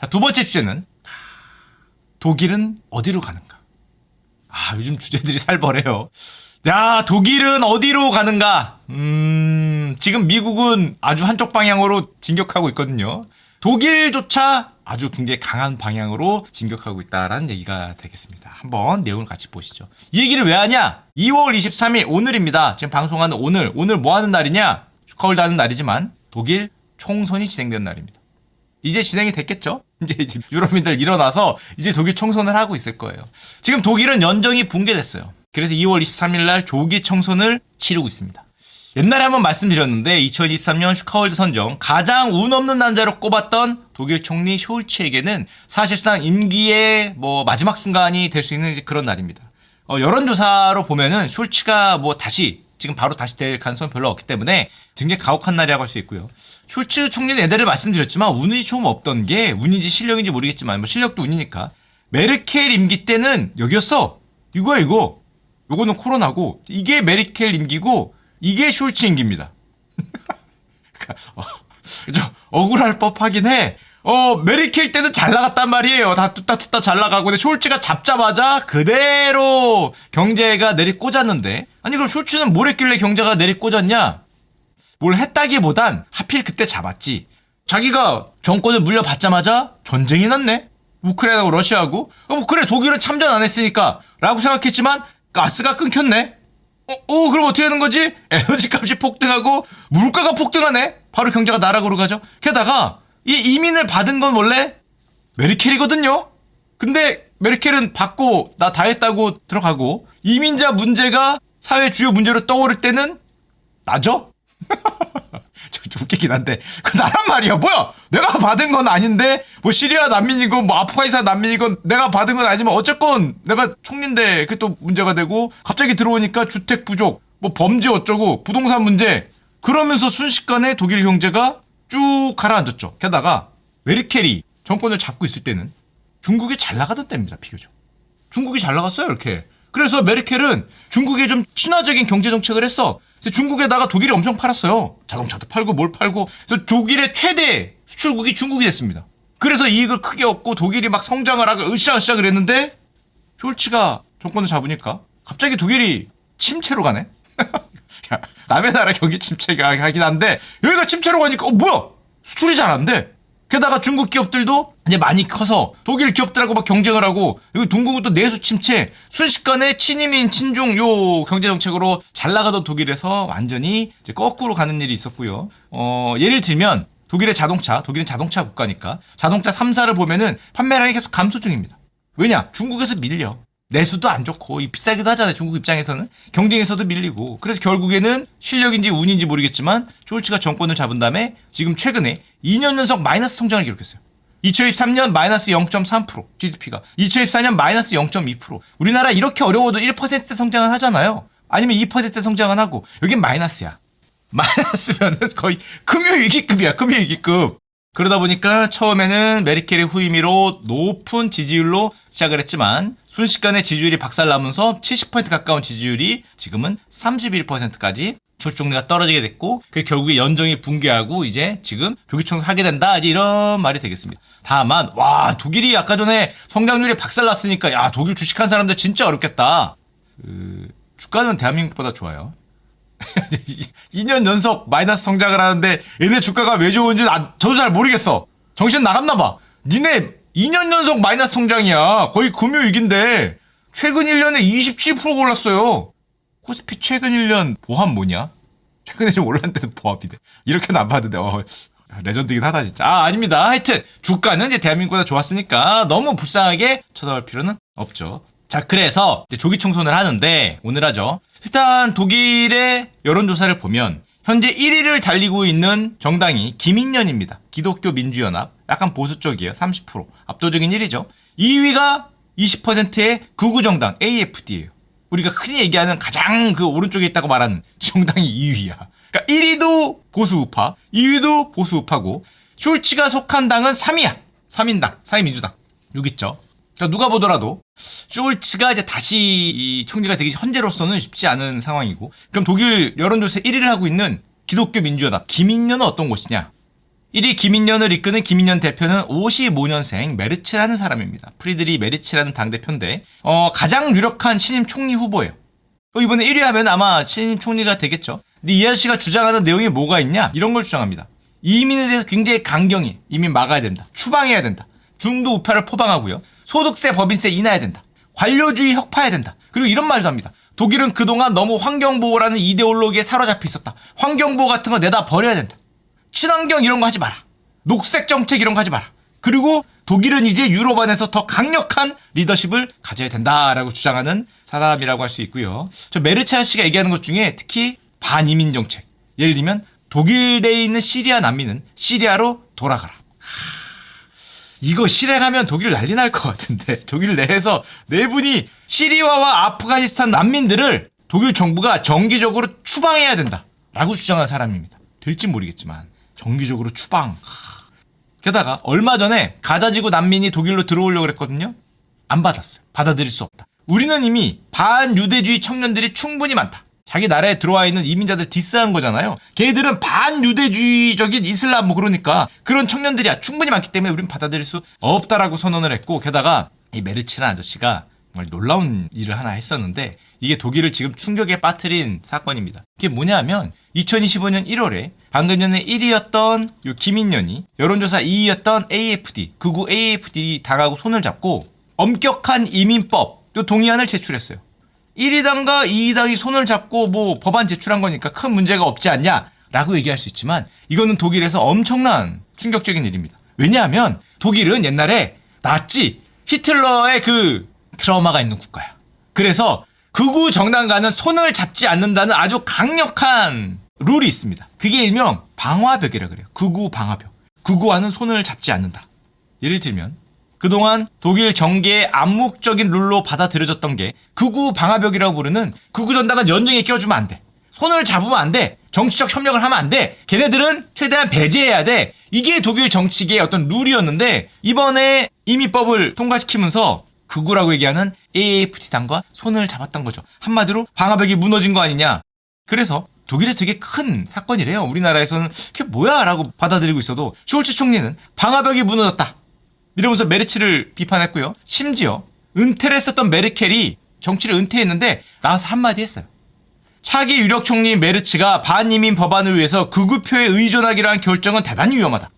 자, 두 번째 주제는 독일은 어디로 가는가? 아, 요즘 주제들이 살벌해요. 야, 독일은 어디로 가는가? 음, 지금 미국은 아주 한쪽 방향으로 진격하고 있거든요. 독일조차 아주 굉장히 강한 방향으로 진격하고 있다라는 얘기가 되겠습니다. 한번 내용을 같이 보시죠. 이 얘기를 왜 하냐? 2월 23일 오늘입니다. 지금 방송하는 오늘. 오늘 뭐 하는 날이냐? 슈카월드 하는 날이지만 독일 총선이 진행된 날입니다. 이제 진행이 됐겠죠? 이제, 이제 유럽인들 일어나서 이제 독일 총선을 하고 있을 거예요. 지금 독일은 연정이 붕괴됐어요. 그래서 2월 23일 날 조기 총선을 치르고 있습니다. 옛날에 한번 말씀드렸는데 2023년 슈카월드 선정 가장 운 없는 남자로 꼽았던 독일 총리 숄츠에게는 사실상 임기의 뭐 마지막 순간이 될 수 있는 그런 날입니다. 어, 여론조사로 보면은 숄츠가 뭐 다시 지금 바로 다시 될 가능성은 별로 없기 때문에 굉장히 가혹한 날이라고 할 수 있고요. 숄츠 총리는 예전에 말씀드렸지만 운이 좀 없던 게 운인지 실력인지 모르겠지만 뭐 실력도 운이니까 메르켈 임기 때는 여기였어. 이거야 이거. 요거는 코로나고 이게 메르켈 임기고 이게 숄츠 임기입니다. 어, 좀 억울할 법하긴 해. 어, 메리켈 때는 잘 나갔단 말이에요. 다 뚜따 뚜따 잘 나가고. 근데 숄츠가 잡자마자 그대로 경제가 내리 꽂았는데. 아니, 그럼 숄츠는 뭘 했길래 경제가 내리 꽂았냐? 뭘 했다기보단 하필 그때 잡았지. 자기가 정권을 물려받자마자 전쟁이 났네? 우크라이나하고 러시아하고? 어, 뭐, 그래, 독일은 참전 안 했으니까. 라고 생각했지만, 가스가 끊겼네? 어, 어, 그럼 어떻게 되는 거지? 에너지 값이 폭등하고 물가가 폭등하네? 바로 경제가 나락으로 가죠. 게다가 이 이민을 받은 건 원래 메르켈이거든요? 근데 메르켈은 받고 나 다 했다고 들어가고 이민자 문제가 사회 주요 문제로 떠오를 때는 나죠? 좀, 좀 웃기긴 한데. 그 나란 말이야. 뭐야? 내가 받은 건 아닌데? 뭐 시리아 난민이건 뭐 아프가니스탄 난민이건 내가 받은 건 아니지만 어쨌건 내가 총리인데 그게 또 문제가 되고 갑자기 들어오니까 주택 부족 뭐 범죄 어쩌고 부동산 문제. 그러면서 순식간에 독일 경제가 쭉 가라앉았죠. 게다가 메르켈이 정권을 잡고 있을 때는 중국이 잘 나가던 때입니다 비교적 중국이 잘 나갔어요 이렇게. 그래서 메르켈은 중국에 좀 친화적인 경제 정책을 했어. 그래서 중국에다가 독일이 엄청 팔았어요. 자동차도 팔고 뭘 팔고. 그래서 독일의 최대 수출국이 중국이 됐습니다. 그래서 이익을 크게 얻고 독일이 막 성장을 하고 으쌰으쌰 그랬는데 숄츠가 정권을 잡으니까 갑자기 독일이 침체로 가네 야, 남의 나라 경기 침체가 하긴 한데 여기가 침체로 가니까 어 뭐야 수출이 잘 안 돼. 게다가 중국 기업들도 이제 많이 커서 독일 기업들하고 막 경쟁을 하고 여기 중국은 또 내수 침체 순식간에 친이민 친중 요 경제 정책으로 잘 나가던 독일에서 완전히 이제 거꾸로 가는 일이 있었고요. 어 예를 들면 독일의 자동차 독일은 자동차 국가니까 자동차 3사를 보면은 판매량이 계속 감소 중입니다. 왜냐 중국에서 밀려. 내수도 안 좋고 이 비싸기도 하잖아요. 중국 입장에서는 경쟁에서도 밀리고 그래서 결국에는 실력인지 운인지 모르겠지만 숄츠가 정권을 잡은 다음에 지금 최근에 2년 연속 마이너스 성장을 기록했어요. 2023년 마이너스 0.3% GDP가 2024년 마이너스 0.2% 우리나라 이렇게 어려워도 1% 성장은 하잖아요. 아니면 2% 성장은 하고 여긴 마이너스야. 마이너스면은 거의 금융위기급이야 금융위기급. 그러다 보니까 처음에는 메르켈의 후임으로 높은 지지율로 시작을 했지만 순식간에 지지율이 박살나면서 70% 가까운 지지율이 지금은 31%까지 출종리가 떨어지게 됐고 그래서 결국에 연정이 붕괴하고 이제 지금 조기총선 하게 된다 이제 이런 말이 되겠습니다. 다만 와 독일이 아까 전에 성장률이 박살났으니까 야 독일 주식한 사람들 진짜 어렵겠다. 그 주가는 대한민국보다 좋아요. 2년 연속 마이너스 성장을 하는데 얘네 주가가 왜 좋은지 는 저도 잘 모르겠어. 정신 나갔나 봐. 니네 2년 연속 마이너스 성장이야. 거의 금요위기인데 최근 1년에 27% 올랐어요. 코스피 최근 1년 보합 뭐냐? 최근에 좀 올랐는데도 보합이네. 이렇게는 안 봤는데 어, 레전드긴 하다 진짜. 아 아닙니다. 하여튼 주가는 이제 대한민국보다 좋았으니까 너무 불쌍하게 쳐다볼 필요는 없죠. 자, 그래서 조기 총선을 하는데 오늘 하죠. 일단 독일의 여론조사를 보면 현재 1위를 달리고 있는 정당이 김인년입니다. 기독교 민주연합. 약간 보수 쪽이에요. 30%. 압도적인 1위죠. 2위가 20%의 극우정당 AFD예요. 우리가 흔히 얘기하는 가장 그 오른쪽에 있다고 말하는 정당이 2위야. 그러니까 1위도 보수 우파, 2위도 보수 우파고 숄츠가 속한 당은 3위야. 3인당, 4위 민주당. 여기 있죠. 그러니까 누가 보더라도 숄츠가 이제 다시 이 총리가 되기 현재로서는 쉽지 않은 상황이고 그럼 독일 여론조사 1위를 하고 있는 기독교 민주연합 김인년은 어떤 곳이냐 1위 김인년을 이끄는 김인년 대표는 55년생 메르츠라는 사람입니다. 프리드리 메르츠라는 당대표인데 어, 가장 유력한 신임 총리 후보예요. 어, 이번에 1위 하면 아마 신임 총리가 되겠죠. 근데 이 아저씨가 주장하는 내용이 뭐가 있냐? 이런 걸 주장합니다. 이민에 대해서 굉장히 강경히 이민 막아야 된다. 추방해야 된다. 중도 우파를 포방하고요. 소득세, 법인세 인하해야 된다. 관료주의 혁파해야 된다. 그리고 이런 말도 합니다. 독일은 그동안 너무 환경보호라는 이데올로기에 사로잡혀 있었다. 환경보호 같은 거 내다 버려야 된다. 친환경 이런 거 하지 마라. 녹색 정책 이런 거 하지 마라. 그리고 독일은 이제 유럽 안에서 더 강력한 리더십을 가져야 된다라고 주장하는 사람이라고 할 수 있고요. 저 메르차 씨가 얘기하는 것 중에 특히 반이민 정책. 예를 들면 독일 내에 있는 시리아 난민은 시리아로 돌아가라. 이거 실행하면 독일 난리 날 것 같은데 독일 내에서 내분이 시리아와 아프가니스탄 난민들을 독일 정부가 정기적으로 추방해야 된다라고 주장한 사람입니다. 될지 모르겠지만 정기적으로 추방. 하. 게다가 얼마 전에 가자지구 난민이 독일로 들어오려고 그랬거든요. 안 받았어요. 받아들일 수 없다. 우리는 이미 반유대주의 청년들이 충분히 많다. 자기 나라에 들어와 있는 이민자들 디스한 거잖아요. 걔들은 반유대주의적인 이슬람 뭐 그러니까 그런 청년들이야 충분히 많기 때문에 우리는 받아들일 수 없다라고 선언을 했고 게다가 이 메르치라는 아저씨가 정말 놀라운 일을 하나 했었는데 이게 독일을 지금 충격에 빠뜨린 사건입니다. 그게 뭐냐면 2025년 1월에 방금 전에 1위였던 요 김인년이 여론조사 2위였던 AFD 극우 AFD 당하고 손을 잡고 엄격한 이민법 요 동의안을 제출했어요. 1위당과 2위당이 손을 잡고 뭐 법안 제출한 거니까 큰 문제가 없지 않냐라고 얘기할 수 있지만 이거는 독일에서 엄청난 충격적인 일입니다. 왜냐하면 독일은 옛날에 나치 히틀러의 그 트라우마가 있는 국가야. 그래서 극우 정당과는 손을 잡지 않는다는 아주 강력한 룰이 있습니다. 그게 일명 방화벽이라 그래요. 극우 방화벽. 극우와는 손을 잡지 않는다. 예를 들면 그동안 독일 정계의 암묵적인 룰로 받아들여졌던 게 극우 방화벽이라고 부르는 극우 전당은 연정에 껴주면 안 돼. 손을 잡으면 안 돼. 정치적 협력을 하면 안 돼. 걔네들은 최대한 배제해야 돼. 이게 독일 정치계의 어떤 룰이었는데 이번에 이민법을 통과시키면서 극우라고 얘기하는 AFD당과 손을 잡았던 거죠. 한마디로 방화벽이 무너진 거 아니냐. 그래서 독일에 되게 큰 사건이래요. 우리나라에서는 그게 뭐야? 라고 받아들이고 있어도 쇼울츠 총리는 방화벽이 무너졌다. 이러면서 메르치를 비판했고요. 심지어 은퇴를 했었던 메르켈이 정치를 은퇴했는데 나와서 한마디 했어요. 차기 유력 총리 메르치가 반이민 법안을 위해서 극우표에 의존하기로 한 결정은 대단히 위험하다.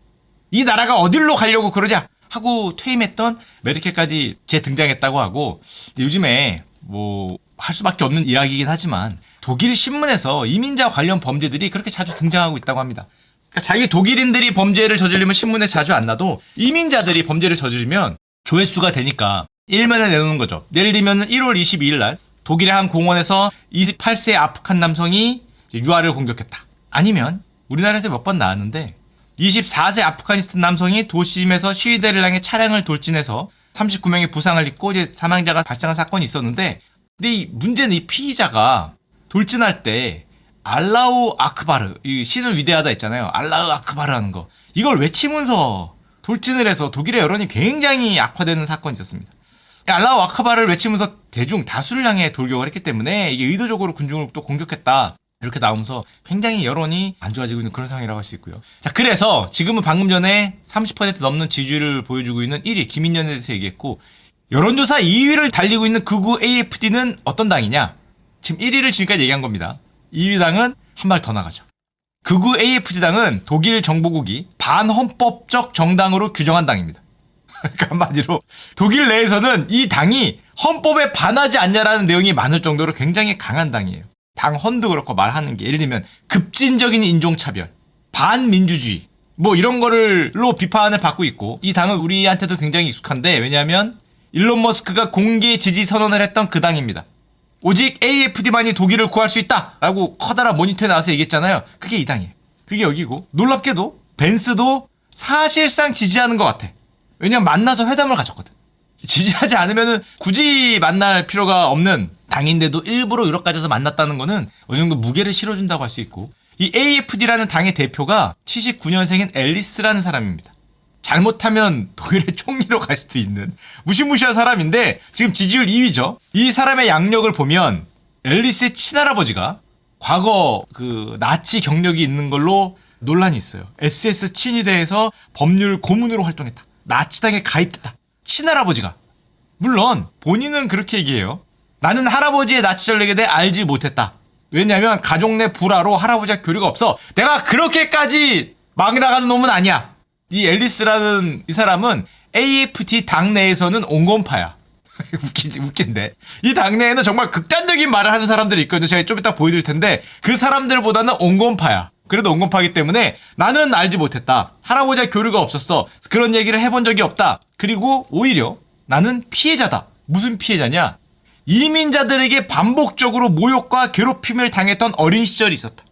이 나라가 어디로 가려고 그러자 하고 퇴임했던 메르켈까지 재등장했다고 하고 요즘에 뭐 할 수밖에 없는 이야기이긴 하지만 독일 신문에서 이민자 관련 범죄들이 그렇게 자주 등장하고 있다고 합니다. 그러니까 자기 독일인들이 범죄를 저지르면 신문에 자주 안 나도 이민자들이 범죄를 저지르면 조회수가 되니까 일면에 내놓는 거죠. 예를 들면 1월 22일 날 독일의 한 공원에서 28세 아프간 남성이 유아를 공격했다. 아니면 우리나라에서 몇 번 나왔는데 24세 아프가니스탄 남성이 도심에서 시위대를 향해 차량을 돌진해서 39명의 부상을 입고 이제 사망자가 발생한 사건이 있었는데 근데 이 문제는 이 피의자가 돌진할 때 알라우 아크바르 이 신은 위대하다 했잖아요. 알라우 아크바르라는 거 이걸 외치면서 돌진을 해서 독일의 여론이 굉장히 악화되는 사건이 있었습니다. 이 알라우 아크바르를 외치면서 대중 다수를 향해 돌격을 했기 때문에 이게 의도적으로 군중을 또 공격했다. 이렇게 나오면서 굉장히 여론이 안 좋아지고 있는 그런 상황이라고 할 수 있고요. 자, 그래서 지금은 방금 전에 30% 넘는 지지율을 보여주고 있는 1위 김인년에 대해서 얘기했고 여론조사 2위를 달리고 있는 극우 AFD는 어떤 당이냐? 지금 1위를 지금까지 얘기한 겁니다. 2위 당은 한 발 더 나가죠. 극우 AFD당은 독일 정보국이 반헌법적 정당으로 규정한 당입니다. 그러니까 한마디로 독일 내에서는 이 당이 헌법에 반하지 않냐라는 내용이 많을 정도로 굉장히 강한 당이에요. 당 헌도 그렇고 말하는 게 예를 들면 급진적인 인종차별, 반민주주의 뭐 이런 거를로 비판을 받고 있고 이 당은 우리한테도 굉장히 익숙한데 왜냐하면 일론 머스크가 공개 지지 선언을 했던 그 당입니다. 오직 AFD만이 독일을 구할 수 있다라고 커다란 모니터에 나와서 얘기했잖아요. 그게 이 당이에요. 그게 여기고 놀랍게도 벤스도 사실상 지지하는 것 같아. 왜냐면 만나서 회담을 가졌거든. 지지하지 않으면은 굳이 만날 필요가 없는 당인데도 일부러 유럽 가져서 만났다는 거는 어느 정도 무게를 실어준다고 할 수 있고 이 AFD라는 당의 대표가 79년생인 앨리스라는 사람입니다. 잘못하면 독일의 총리로 갈 수도 있는 무시무시한 사람인데 지금 지지율 2위죠. 이 사람의 양력을 보면 앨리스의 친할아버지가 과거 그 나치 경력이 있는 걸로 논란이 있어요. SS 친위대에서 법률 고문으로 활동했다. 나치당에 가입됐다. 친할아버지가. 물론 본인은 그렇게 얘기해요. 나는 할아버지의 나치 전략에 대해 알지 못했다. 왜냐면 가족 내 불화로 할아버지와 교류가 없어. 내가 그렇게까지 막 나가는 놈은 아니야. 이 앨리스라는 이 사람은 AFT 당내에서는 온건파야. 웃기지 웃긴데 이 당내에는 정말 극단적인 말을 하는 사람들이 있거든요. 제가 좀 이따 보여드릴 텐데 그 사람들보다는 온건파야. 그래도 온건파기 때문에 나는 알지 못했다. 할아버지와 교류가 없었어. 그런 얘기를 해본 적이 없다. 그리고 오히려 나는 피해자다. 무슨 피해자냐? 이민자들에게 반복적으로 모욕과 괴롭힘을 당했던 어린 시절이 있었다.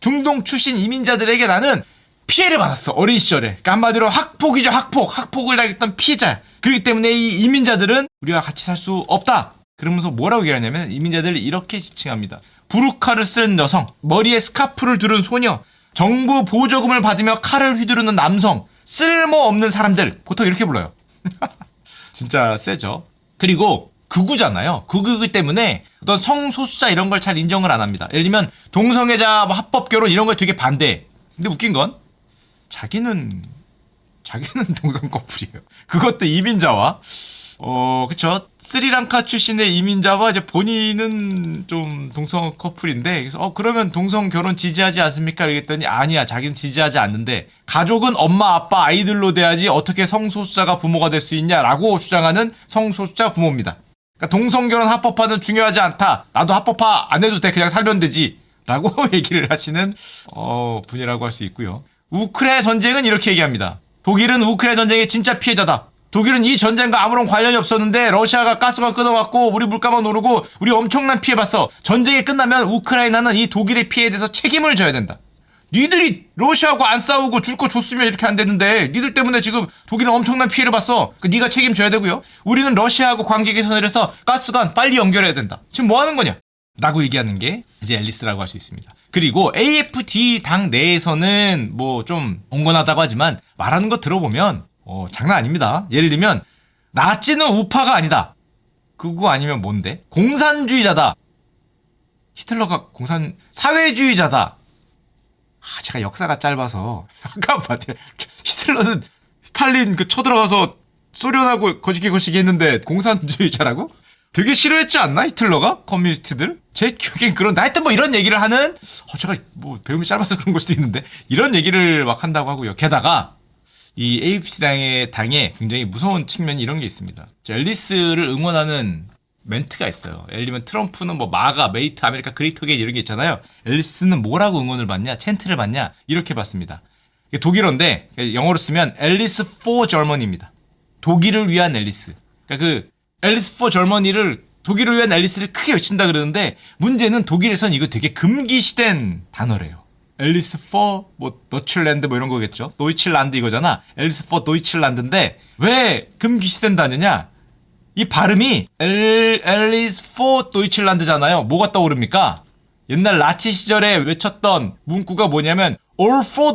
중동 출신 이민자들에게 나는 피해를 받았어 어린 시절에. 그러니까 한마디로 학폭이죠 학폭. 학폭을 당했던 피해자야 그렇기 때문에 이 이민자들은 우리와 같이 살 수 없다. 그러면서 뭐라고 얘기하냐면 이민자들을 이렇게 지칭합니다. 부르카를 쓴 여성 머리에 스카프를 두른 소녀 정부 보조금을 받으며 칼을 휘두르는 남성 쓸모없는 사람들. 보통 이렇게 불러요. 진짜 세죠. 그리고 극우잖아요. 극우 때문에 어떤 성소수자 이런 걸 잘 인정을 안 합니다. 예를 들면 동성애자 뭐 합법 결혼 이런 걸 되게 반대. 근데 웃긴 건 자기는 자기는 동성 커플이에요. 그것도 이민자와 어 그쵸 스리랑카 출신의 이민자와 이제 본인은 좀 동성 커플인데 그래서 어 그러면 동성 결혼 지지하지 않습니까? 이랬더니 아니야 자기는 지지하지 않는데 가족은 엄마 아빠 아이들로 돼야지 어떻게 성소수자가 부모가 될 수 있냐라고 주장하는 성소수자 부모입니다. 그러니까 동성 결혼 합법화는 중요하지 않다. 나도 합법화 안 해도 돼. 그냥 살면 되지. 라고 얘기를 하시는 어, 분이라고 할 수 있고요. 우크라이나 전쟁은 이렇게 얘기합니다. 독일은 우크라이나 전쟁의 진짜 피해자다. 독일은 이 전쟁과 아무런 관련이 없었는데 러시아가 가스만 끊어갖고 우리 물가만 오르고 우리 엄청난 피해 봤어. 전쟁이 끝나면 우크라이나는 이 독일의 피해에 대해서 책임을 져야 된다. 니들이 러시아하고 안 싸우고 줄 거 줬으면 이렇게 안 됐는데 니들 때문에 지금 독일은 엄청난 피해를 봤어. 그 네가 책임져야 되고요. 우리는 러시아하고 관계 개선을 해서 가스관 빨리 연결해야 된다. 지금 뭐 하는 거냐? 라고 얘기하는 게 이제 앨리스라고 할 수 있습니다. 그리고 AFD 당 내에서는 뭐 좀 온건하다고 하지만 말하는 거 들어보면 어, 장난 아닙니다. 예를 들면 나치는 우파가 아니다. 그거 아니면 뭔데? 공산주의자다. 히틀러가 공산 사회주의자다. 아, 제가 역사가 짧아서 아까 맞아 히틀러는 스탈린 그 쳐들어가서 소련하고 거시기 거시기 했는데 공산주의자라고? 되게 싫어했지 않나 히틀러가 커뮤니스트들? 제 기억엔 그런 나 하여튼 뭐 이런 얘기를 하는 어 제가 뭐 배움이 짧아서 그런 걸 수도 있는데 이런 얘기를 막 한다고 하고요. 게다가 이 AFC 당의 당에 굉장히 무서운 측면이 이런 게 있습니다. 저 앨리스를 응원하는 멘트가 있어요. 들면 트럼프는 뭐 마가, 메이트, 아메리카, 그레이터 게인 이런 게 있잖아요. 앨리스는 뭐라고 응원을 받냐? 챈트를 받냐? 이렇게 받습니다. 이게 독일어인데 영어로 쓰면 앨리스 포 절머니입니다. 독일을 위한 앨리스. 그러니까 그 앨리스 포 절머니를 독일을 위한 앨리스를 크게 외친다 그러는데 문제는 독일에선 이거 되게 금기시된 단어래요. 앨리스 포뭐 너칠랜드 뭐 이런 거겠죠. 노이칠란드 이거잖아. 앨리스 포 노이칠란드인데 왜 금기시된 단어냐? 이 발음이 엘, 앨리스 포 도이칠란드잖아요. 뭐가 떠오릅니까? 옛날 나치 시절에 외쳤던 문구가 뭐냐면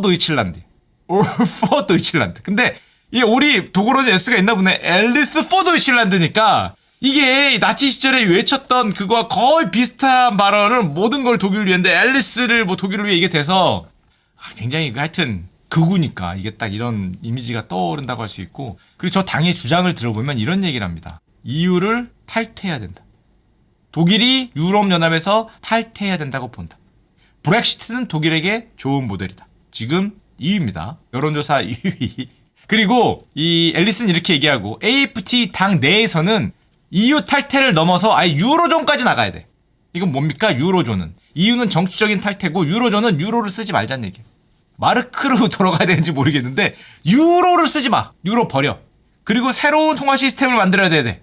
도이칠란드. All for 도이칠란드. 근데 이 올이 독어로는 S가 있나 보네. 앨리스 포 도이칠란드니까 이게 나치 시절에 외쳤던 그거와 거의 비슷한 발언을 모든 걸 독일을 위한데 앨리스를 뭐 독일을 위해 이게 돼서 아, 굉장히 그 하여튼 극우니까 이게 딱 이런 이미지가 떠오른다고 할 수 있고 그리고 저 당의 주장을 들어보면 이런 얘기를 합니다. EU를 탈퇴해야 된다. 독일이 유럽연합에서 탈퇴해야 된다고 본다. 브렉시트는 독일에게 좋은 모델이다. 지금 2위입니다. 여론조사 2위. 그리고 이 앨리스는 이렇게 얘기하고 AFT 당 내에서는 EU 탈퇴를 넘어서 아예 유로존까지 나가야 돼. 이건 뭡니까? 유로존은. EU는 정치적인 탈퇴고 유로존은 유로를 쓰지 말자는 얘기예요. 마르크로 돌아가야 되는지 모르겠는데 유로를 쓰지 마. 유로 버려. 그리고 새로운 통화 시스템을 만들어야 돼.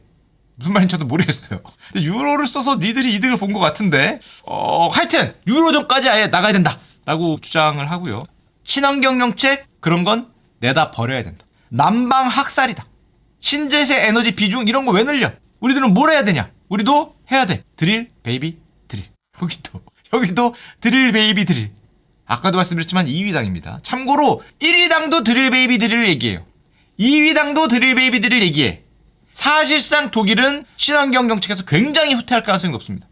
무슨 말인지 저도 모르겠어요. 유로를 써서 니들이 이득을 본 것 같은데 어 하여튼 유로존까지 아예 나가야 된다 라고 주장을 하고요. 친환경 정책 그런 건 내다 버려야 된다. 난방 학살이다. 신재생 에너지 비중 이런 거 왜 늘려? 우리들은 뭘 해야 되냐? 우리도 해야 돼. 드릴 베이비 드릴. 여기도 여기도 드릴 베이비 드릴. 아까도 말씀드렸지만 2위 당입니다. 참고로 1위 당도 드릴 베이비 드릴 얘기해요. 2위 당도 드릴 베이비 드릴 얘기해. 사실상 독일은 친환경 정책에서 굉장히 후퇴할 가능성이 높습니다.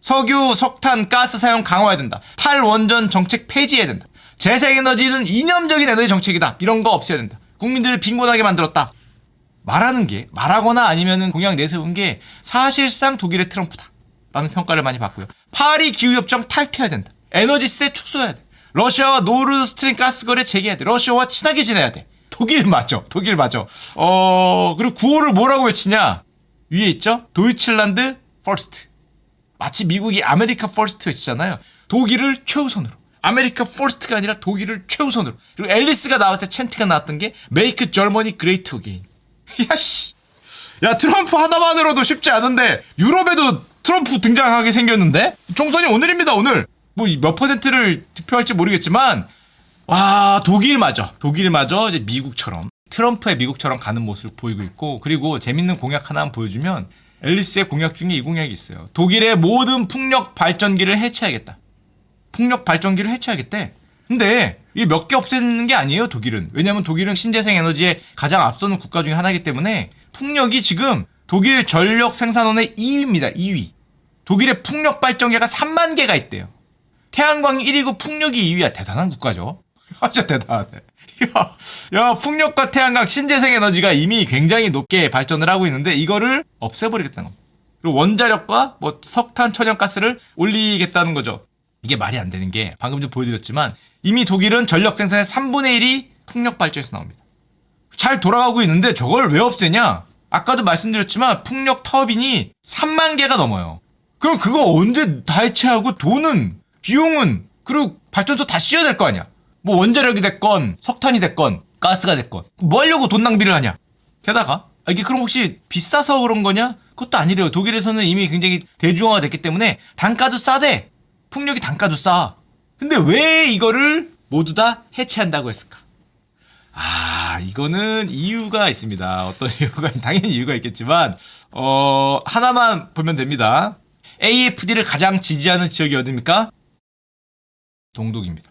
석유, 석탄, 가스 사용 강화해야 된다. 탈원전 정책 폐지해야 된다. 재생에너지는 이념적인 에너지 정책이다. 이런 거 없애야 된다. 국민들을 빈곤하게 만들었다. 말하는 게 말하거나 아니면은 공약 내세운 게 사실상 독일의 트럼프다. 라는 평가를 많이 받고요. 파리 기후협정 탈퇴해야 된다. 에너지세 축소해야 돼. 러시아와 노르 스트림 가스 거래 재개해야 돼. 러시아와 친하게 지내야 돼. 독일 맞죠. 독일 맞죠. 어, 그리고 구호를 뭐라고 외치냐? 위에 있죠? 도이칠란드 퍼스트. 마치 미국이 아메리카 퍼스트 외치잖아요. 독일을 최우선으로. 아메리카 퍼스트가 아니라 독일을 최우선으로. 그리고 앨리스가 나왔을 때 챈트가 나왔던 게 메이크 절머니 그레이트 어게인. 야씨. 야 트럼프 하나만으로도 쉽지 않은데 유럽에도 트럼프 등장하게 생겼는데 총선이 오늘입니다 오늘 뭐 몇 퍼센트를 득표할지 모르겠지만 와 독일 마저 독일 마저 이제 미국처럼 트럼프의 미국처럼 가는 모습을 보이고 있고 그리고 재밌는 공약 하나 보여주면 앨리스의 공약 중에 이 공약이 있어요 독일의 모든 풍력 발전기를 해체하겠다 풍력 발전기를 해체하겠대. 근데 이게 몇 개 없애는 게 아니에요 독일은. 왜냐면 독일은 신재생 에너지에 가장 앞서는 국가 중에 하나이기 때문에 풍력이 지금 독일 전력 생산원의 2위입니다 2위. 독일의 풍력 발전기가 3만 개가 있대요. 태양광이 1위고 풍력이 2위야. 대단한 국가죠. 아주 대단하네. 야, 야 풍력과 태양광 신재생 에너지가 이미 굉장히 높게 발전을 하고 있는데 이거를 없애버리겠다는 겁니다. 그리고 원자력과 뭐 석탄 천연가스를 올리겠다는 거죠 이게 말이 안 되는 게 방금 좀 보여드렸지만 이미 독일은 전력 생산의 3분의 1이 풍력 발전에서 나옵니다. 잘 돌아가고 있는데 저걸 왜 없애냐? 아까도 말씀드렸지만 풍력 터빈이 3만 개가 넘어요. 그럼 그거 언제 다 해체하고 돈은 비용은 그리고 발전소 다 씌워야 될 거 아니야? 뭐 원자력이 됐건 석탄이 됐건 가스가 됐건 뭐 하려고 돈 낭비를 하냐? 게다가 아, 이게 그럼 혹시 비싸서 그런 거냐? 그것도 아니래요. 독일에서는 이미 굉장히 대중화가 됐기 때문에 단가도 싸대. 풍력이 단가도 싸. 근데 왜 이거를 모두 다 해체한다고 했을까? 아, 이거는 이유가 있습니다. 어떤 이유가, 당연히 이유가 있겠지만, 어, 하나만 보면 됩니다. AFD를 가장 지지하는 지역이 어딥니까? 동독입니다.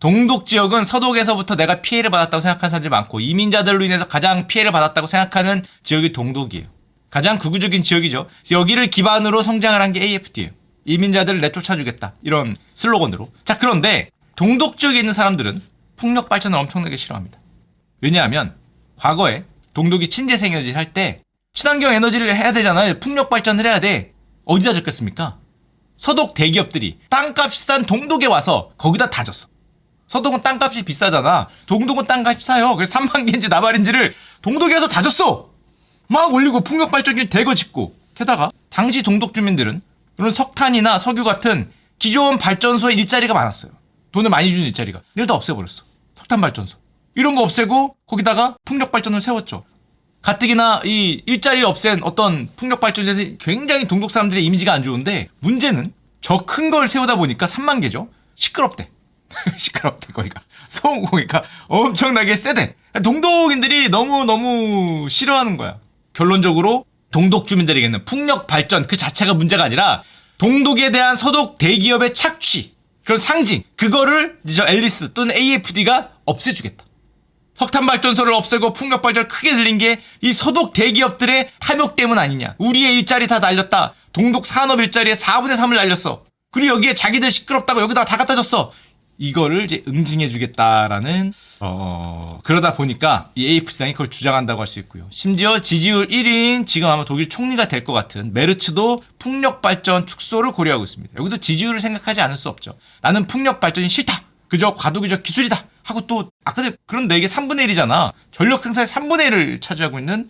동독 지역은 서독에서부터 내가 피해를 받았다고 생각하는 사람들이 많고, 이민자들로 인해서 가장 피해를 받았다고 생각하는 지역이 동독이에요. 가장 극우적인 지역이죠. 여기를 기반으로 성장을 한 게 AFD예요. 이민자들을 내쫓아주겠다. 이런 슬로건으로. 자, 그런데 동독 지역에 있는 사람들은 풍력 발전을 엄청나게 싫어합니다. 왜냐하면 과거에 동독이 친재생 에너지를 할 때 친환경 에너지를 해야 되잖아요. 풍력 발전을 해야 돼. 어디다 적겠습니까? 서독 대기업들이 땅값이 싼 동독에 와서 거기다 다 줬어. 서독은 땅값이 비싸잖아. 동독은 땅값이 싸요. 그래서 3만 개인지 나발인지를 동독에 와서 다 줬어. 막 올리고 풍력 발전기를 대거 짓고 게다가 당시 동독 주민들은 물론 석탄이나 석유 같은 기존 발전소에 일자리가 많았어요. 돈을 많이 주는 일자리가. 이걸 다 없애버렸어. 석탄 발전소. 이런 거 없애고 거기다가 풍력 발전을 세웠죠. 가뜩이나 이 일자리를 없앤 어떤 풍력 발전소에서 굉장히 동독 사람들의 이미지가 안 좋은데 문제는 저 큰 걸 세우다 보니까 3만 개죠. 시끄럽대. 시끄럽대 거기가. 소음공이가 엄청나게 세대. 동독인들이 너무너무 싫어하는 거야. 결론적으로 동독 주민들에게는 풍력 발전 그 자체가 문제가 아니라 동독에 대한 서독 대기업의 착취 그런 상징 그거를 저 앨리스 또는 AFD가 없애주겠다. 석탄 발전소를 없애고 풍력 발전을 크게 늘린 게 이 서독 대기업들의 탐욕 때문 아니냐. 우리의 일자리 다 날렸다. 동독 산업 일자리의 4분의 3을 날렸어. 그리고 여기에 자기들 시끄럽다고 여기다가 다 갖다 줬어. 이거를 이제 응징해주겠다라는 어 그러다 보니까 이 AFD당이 그걸 주장한다고 할 수 있고요. 심지어 지지율 1위인 지금 아마 독일 총리가 될 것 같은 메르츠도 풍력 발전 축소를 고려하고 있습니다. 여기도 지지율을 생각하지 않을 수 없죠. 나는 풍력 발전이 싫다. 그저 과도기적 기술이다. 하고 또 아까 그런데 이게 3분의 1이잖아. 전력 생산의 3분의 1을 차지하고 있는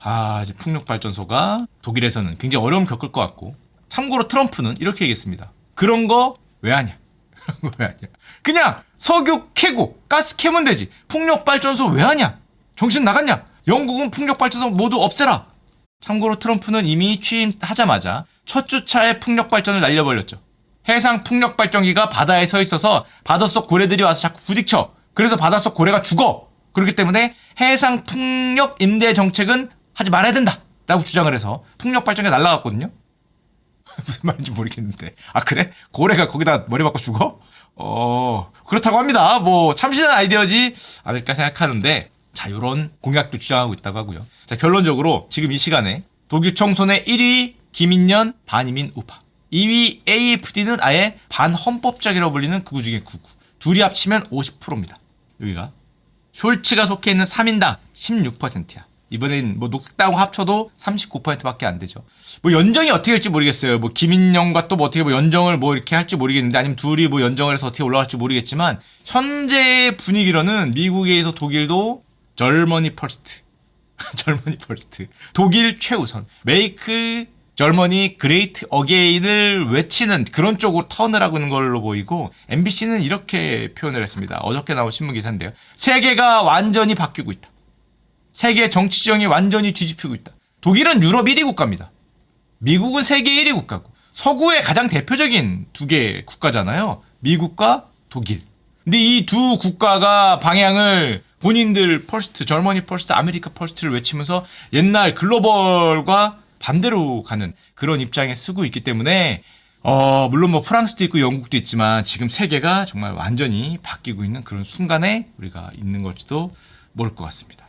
아 이제 풍력 발전소가 독일에서는 굉장히 어려움 겪을 것 같고 참고로 트럼프는 이렇게 얘기했습니다. 그런 거 왜 하냐? 그런 거 왜 하냐? 그냥 석유 캐고 가스 캐면 되지. 풍력 발전소 왜 하냐? 정신 나갔냐? 영국은 풍력 발전소 모두 없애라. 참고로 트럼프는 이미 취임하자마자 첫 주차에 풍력 발전을 날려버렸죠. 해상 풍력 발전기가 바다에 서 있어서 바닷속 고래들이 와서 자꾸 부딪혀. 그래서 바닷속 고래가 죽어. 그렇기 때문에 해상 풍력 임대 정책은 하지 말아야 된다. 라고 주장을 해서 풍력 발전기가 날라갔거든요. 무슨 말인지 모르겠는데. 아, 그래? 고래가 거기다 머리 박고 죽어? 어, 그렇다고 합니다. 뭐, 참신한 아이디어지 않을까 생각하는데, 자, 요런 공약도 주장하고 있다고 하고요. 자, 결론적으로 지금 이 시간에 독일 총선의 1위 김인년 반이민 우파. 2위 AFD는 아예 반헌법적이라고 불리는 극우 중에 극우. 둘이 합치면 50%입니다. 여기가. 숄츠가 속해 있는 3인당 16%야. 이번엔 뭐 녹색당하고 합쳐도 39%밖에 안 되죠. 뭐 연정이 어떻게 될지 모르겠어요. 뭐 김인영과 또 뭐 어떻게 뭐 연정을 뭐 이렇게 할지 모르겠는데 아니면 둘이 뭐 연정을 해서 어떻게 올라갈지 모르겠지만 현재 분위기로는 미국에서 독일도 절머니 퍼스트. 절머니 퍼스트. 독일 최우선. 메이크 절머니 그레이트 어게인을 외치는 그런 쪽으로 턴을 하고 있는 걸로 보이고 MBC는 이렇게 표현을 했습니다. 어저께 나온 신문 기사인데요. 세계가 완전히 바뀌고 있다. 세계 정치 지형이 완전히 뒤집히고 있다. 독일은 유럽 1위 국가입니다. 미국은 세계 1위 국가고 서구의 가장 대표적인 두 개 국가잖아요. 미국과 독일. 근데 이 두 국가가 방향을 본인들 퍼스트, 절머니 퍼스트, 아메리카 퍼스트를 외치면서 옛날 글로벌과 반대로 가는 그런 입장에 쓰고 있기 때문에 어 물론 뭐 프랑스도 있고 영국도 있지만 지금 세계가 정말 완전히 바뀌고 있는 그런 순간에 우리가 있는 걸지도 모를 것 같습니다.